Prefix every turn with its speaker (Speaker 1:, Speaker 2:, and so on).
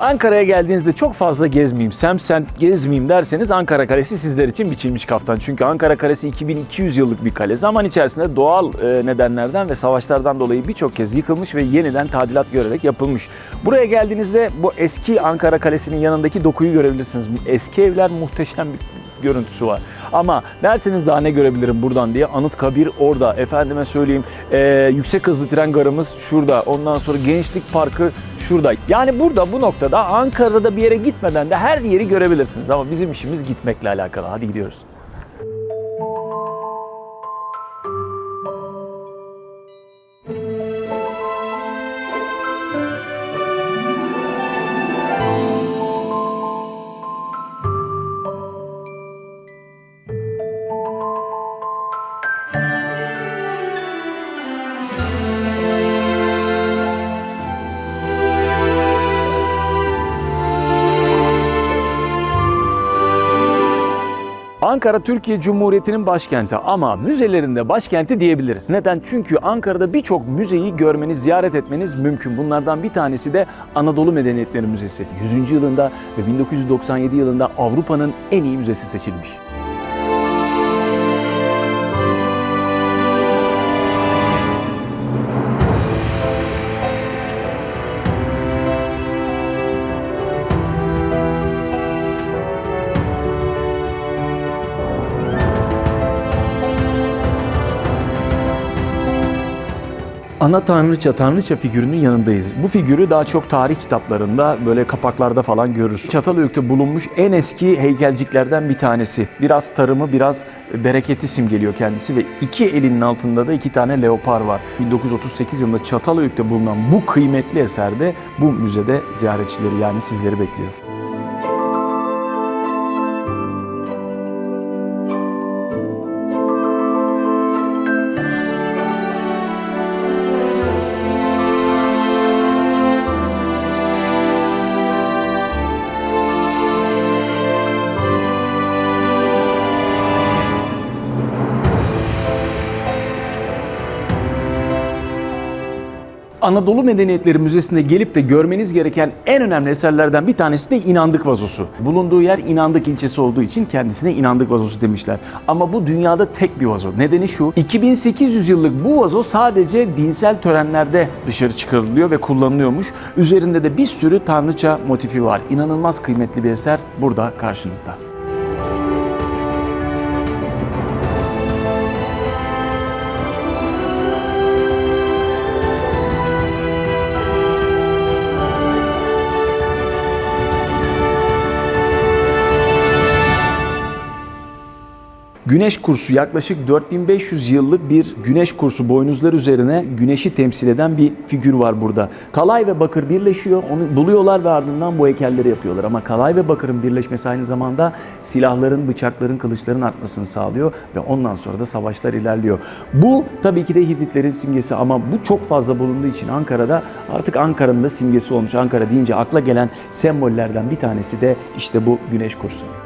Speaker 1: Ankara'ya geldiğinizde çok fazla gezmeyeyim, semsemt gezmeyeyim derseniz Ankara Kalesi sizler için biçilmiş kaftan. Çünkü Ankara Kalesi 2200 yıllık bir kale. Zaman içerisinde doğal e, nedenlerden ve savaşlardan dolayı birçok kez yıkılmış ve yeniden tadilat görerek yapılmış. Buraya geldiğinizde bu eski Ankara Kalesi'nin yanındaki dokuyu görebilirsiniz. Eski evler muhteşem bir görüntüsü var. Ama derseniz daha ne görebilirim buradan diye Anıtkabir orada. Efendime söyleyeyim e, yüksek hızlı tren garımız şurada. Ondan sonra Gençlik Parkı şurada. Yani burada bu noktada Ankara'da bir yere gitmeden de her yeri görebilirsiniz. Ama bizim işimiz gitmekle alakalı. Hadi gidiyoruz. Ankara Türkiye Cumhuriyeti'nin başkenti ama müzelerinde başkenti diyebiliriz. Neden? Çünkü Ankara'da birçok müzeyi görmeniz, ziyaret etmeniz mümkün. Bunlardan bir tanesi de Anadolu Medeniyetleri Müzesi. 100. yılında ve 1997 yılında Avrupa'nın en iyi müzesi seçilmiş. Ana Tanrıça, Tanrıça figürünün yanındayız. Bu figürü daha çok tarih kitaplarında, böyle kapaklarda falan görürüz. Çatalhöyük'te bulunmuş en eski heykelciklerden bir tanesi. Biraz tarımı, biraz bereketi simgeliyor kendisi ve iki elinin altında da iki tane leopar var. 1938 yılında Çatalhöyük'te bulunan bu kıymetli eserde bu müzede ziyaretçileri yani sizleri bekliyor. Anadolu Medeniyetleri Müzesi'nde gelip de görmeniz gereken en önemli eserlerden bir tanesi de İnandık Vazosu. Bulunduğu yer İnandık ilçesi olduğu için kendisine İnandık Vazosu demişler. Ama bu dünyada tek bir vazo. Nedeni şu, 2800 yıllık bu vazo sadece dinsel törenlerde dışarı çıkarılıyor ve kullanılıyormuş. Üzerinde de bir sürü tanrıça motifi var. İnanılmaz kıymetli bir eser burada karşınızda. Güneş kursu yaklaşık 4500 yıllık bir güneş kursu boynuzlar üzerine güneşi temsil eden bir figür var burada. Kalay ve bakır birleşiyor, onu buluyorlar ve ardından bu heykelleri yapıyorlar. Ama kalay ve bakırın birleşmesi aynı zamanda silahların, bıçakların, kılıçların artmasını sağlıyor ve ondan sonra da savaşlar ilerliyor. Bu tabii ki de Hititlerin simgesi ama bu çok fazla bulunduğu için Ankara'da artık Ankara'nın da simgesi olmuş. Ankara deyince akla gelen sembollerden bir tanesi de işte bu güneş kursu.